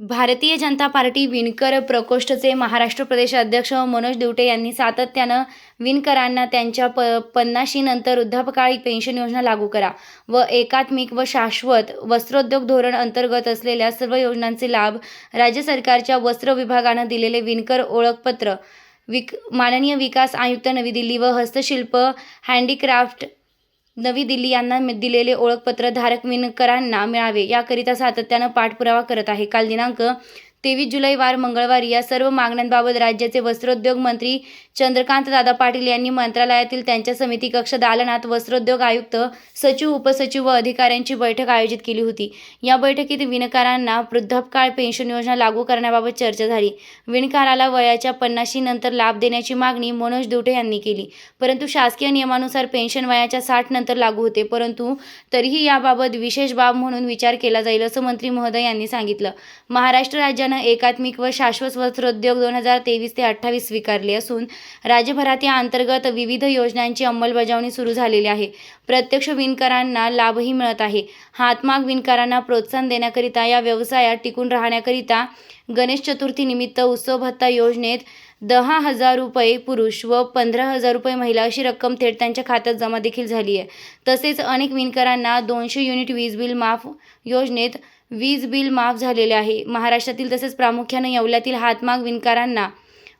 Bharatiya Janata party विणकर प्रकोष्ठचे महाराष्ट्र प्रदेश अध्यक्ष मनोज दिवटे यांनी सातत्यानं विणकरांना त्यांच्या प पन्नाशीनंतर वृद्धापकाळी पेन्शन योजना लागू करा व एकात्मिक व शाश्वत वस्त्रोद्योग धोरण अंतर्गत असलेल्या सर्व योजनांचे लाभ राज्य सरकारच्या वस्त्र विभागानं दिलेले विणकर ओळखपत्र विक माननीय विकास आयुक्त नवी दिल्ली व हस्तशिल्प हँडीक्राफ्ट नवी दिल्ली यांना दिलेले ओळखपत्र धारक विणकरांना मिळावे. याकरिता सातत्यानं पाठपुरावा करत आहे. काल दिनांक तेवीस जुलै वार मंगळवारी या सर्व मागण्यांबाबत राज्याचे वस्त्रोद्योग मंत्री चंद्रकांत दादा पाटील यांनी मंत्रालयातील त्यांच्या समिती कक्ष दालनात वस्त्रोद्योग आयुक्त सचिव उपसचिव व अधिकाऱ्यांची बैठक आयोजित केली होती. या बैठकीत विणकरांना वृद्धापकाळ पेन्शन योजना लागू करण्याबाबत चर्चा झाली. विणकाराला वयाच्या पन्नाशी नंतर लाभ देण्याची मागणी मनोज दुटे यांनी केली. परंतु शासकीय नियमानुसार पेन्शन वयाच्या साठ नंतर लागू होते. परंतु तरीही याबाबत विशेष बाब म्हणून विचार केला जाईल असं मंत्री महोदय यांनी सांगितलं. महाराष्ट्र राज्यानं एकात्मिक व शाश्वत वस्त्रोद्योग दोन हजार तेवीस ते अठ्ठावीस स्वीकारले असून राज्यभरात या अंतर्गत विविध योजनांची अंमलबजावणी सुरू झालेली आहे. प्रत्यक्ष विणकरांना लाभही मिळत आहे. हातमाग विणकरांना प्रोत्साहन देण्याकरिता या व्यवसायात टिकून राहण्याकरिता गणेश चतुर्थी निमित्त उत्सव भत्ता योजनेत दहा हजार रुपये पुरुष व पंधरा हजार रुपये महिला अशी रक्कम थेट त्यांच्या खात्यात जमा देखील झाली आहे. तसेच अनेक विणकरांना दोनशे युनिट वीज बिल माफ योजनेत वीज बिल माफ झालेले आहे. महाराष्ट्रातील तसेच प्रामुख्याने येवल्यातील हातमाग विणकरांना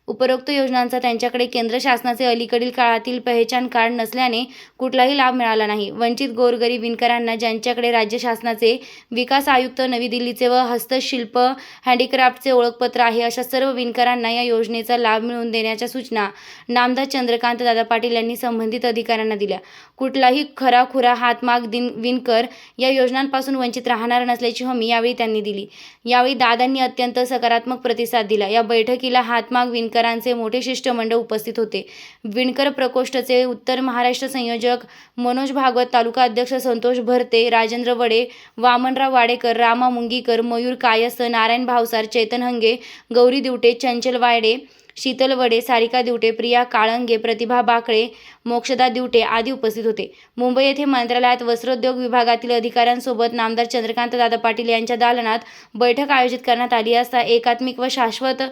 उपरोक्त योजनांचा त्यांच्याकडे केंद्र शासनाचे अलीकडील काळातील पहिचान कार्ड नसल्याने कुठलाही लाभ मिळाला नाही. वंचित गोरगरीब विणकरांना ज्यांच्याकडे राज्य शासनाचे विकास आयुक्त नवी दिल्लीचे व हस्तशिल्प हँडीक्राफ्टचे ओळखपत्र आहे अशा सर्व विणकरांना या योजनेचा लाभ मिळवून देण्याच्या सूचना नामदार चंद्रकांत दादा पाटील यांनी संबंधित अधिकाऱ्यांना दिल्या. कुठलाही खराखुरा हातमाग दिन विणकर या योजनांपासून वंचित राहणार नसल्याची हमी यावेळी त्यांनी दिली. यावेळी दादांनी अत्यंत सकारात्मक प्रतिसाद दिला. या बैठकीला हातमाग विणकर विणकरांचे मोठे शिष्टमंडळ उपस्थित होते. विणकर प्रकोष्ठचे उत्तर महाराष्ट्र संयोजक मनोज भागवत तालुका अध्यक्ष संतोष भरते राजेंद्र वडे वामनराव वाडेकर रामा मुंगीकर मयूर कायस्थ नारायण भावसार चेतन हंगे गौरी दिवटे चंचल वायडे शीतल वडे सारिका दिवटे प्रिया काळंगे प्रतिभा बाकळे मोक्षदा दिवटे आदी उपस्थित होते. मुंबई येथे मंत्रालयात वस्त्रोद्योग विभागातील अधिकाऱ्यांसोबत नामदार चंद्रकांत दादा पाटील यांच्या दालनात बैठक आयोजित करण्यात आली असता एकात्मिक व शाश्वत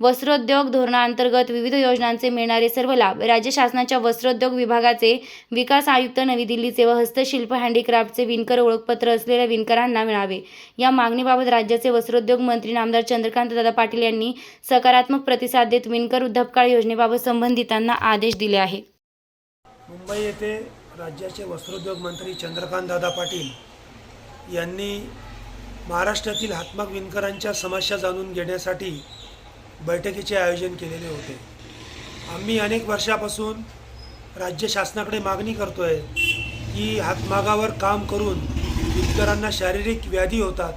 वस्त्रोद्योग धोरणाअंतर्गत विविध योजनांचे मिळणारे सर्व लाभ राज्य शासनाच्या वस्त्रोद्योग विभागाचे विकास आयुक्त नवी दिल्लीचे व हस्तशिल्प हँडीक्राफ्टचे विणकर ओळखपत्र असलेल्या विणकरांना मिळावे. या मागणीबाबत राज्याचे वस्त्रोद्योग मंत्री नामदार चंद्रकांत दादा पाटील यांनी सकारात्मक प्रतिसाद देत विणकर वृद्धापकाळ योजनेबाबत संबंधितांना आदेश दिले आहे मुंबई येथे राज्याचे वस्त्रोद्योग मंत्री चंद्रकांत दादा पाटील यांनी महाराष्ट्रातील हातमाग विणकरांच्या समस्या जाणून घेण्यासाठी बैठकीचे आयोजन केलेले होते. आम्ही अनेक वर्षापासून राज्य शासनाकडे मागणी करतो आहे की हातमागावर काम करून विणकरांना शारीरिक व्याधी होतात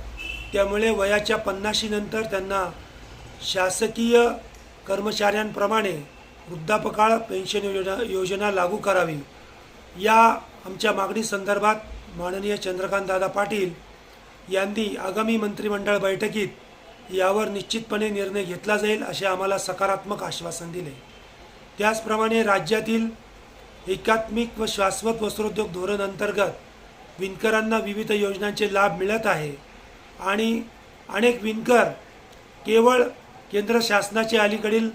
त्यामुळे वयाच्या पन्नाशीनंतर त्यांना शासकीय कर्मचाऱ्यांप्रमाणे वृद्धापकाळ पेन्शन योजना योजना लागू करावी. या आमच्या मागणी संदर्भात माननीय चंद्रकांतदादा पाटील यांनी आगामी मंत्रिमंडळ बैठकीत यावर निश्चितपणे निर्णय घेतला जाईल असे आम्हाला सकारात्मक आश्वासन दिले. त्याचप्रमाणे राज्यातील एकात्मिक व शाश्वत वस्त्रोद्योग धोरण अंतर्गत विणकरांना विविध योजनांचे लाभ मिळत आहे आणि अनेक विणकर केवळ केंद्र शासनाचे अलीकडील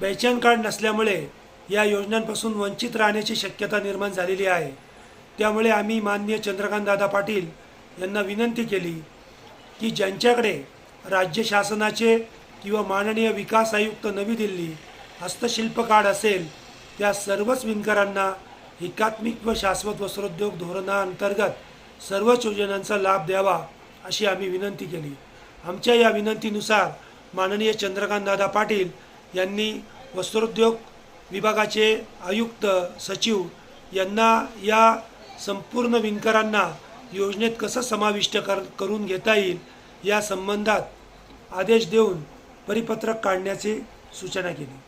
पेन्शन कार्ड नसल्यामुळे या योजनांपासून वंचित राहण्याची शक्यता निर्माण झालेली आहे. त्यामुळे आम्ही माननीय चंद्रकांतदादा पाटील यांना विनंती केली की ज्यांच्याकडे राज्य शासनाचे किंवा माननीय विकास आयुक्त नवी दिल्ली हस्तशिल्प कार्ड असेल त्या सर्वच विणकरांना एकात्मिक व शाश्वत वस्त्रोद्योग धोरणाअंतर्गत सर्वच योजनांचा लाभ द्यावा अशी आम्ही विनंती केली. आमच्या या विनंतीनुसार माननीय चंद्रकांतदादा पाटील यांनी वस्त्रोद्योग विभागाचे आयुक्त सचिव यांना या संपूर्ण विणकरांना योजनेत कसं समाविष्ट कर करून घेता येईल या संबंधात आदेश देऊन परिपत्रक काढण्याची सूचना केली.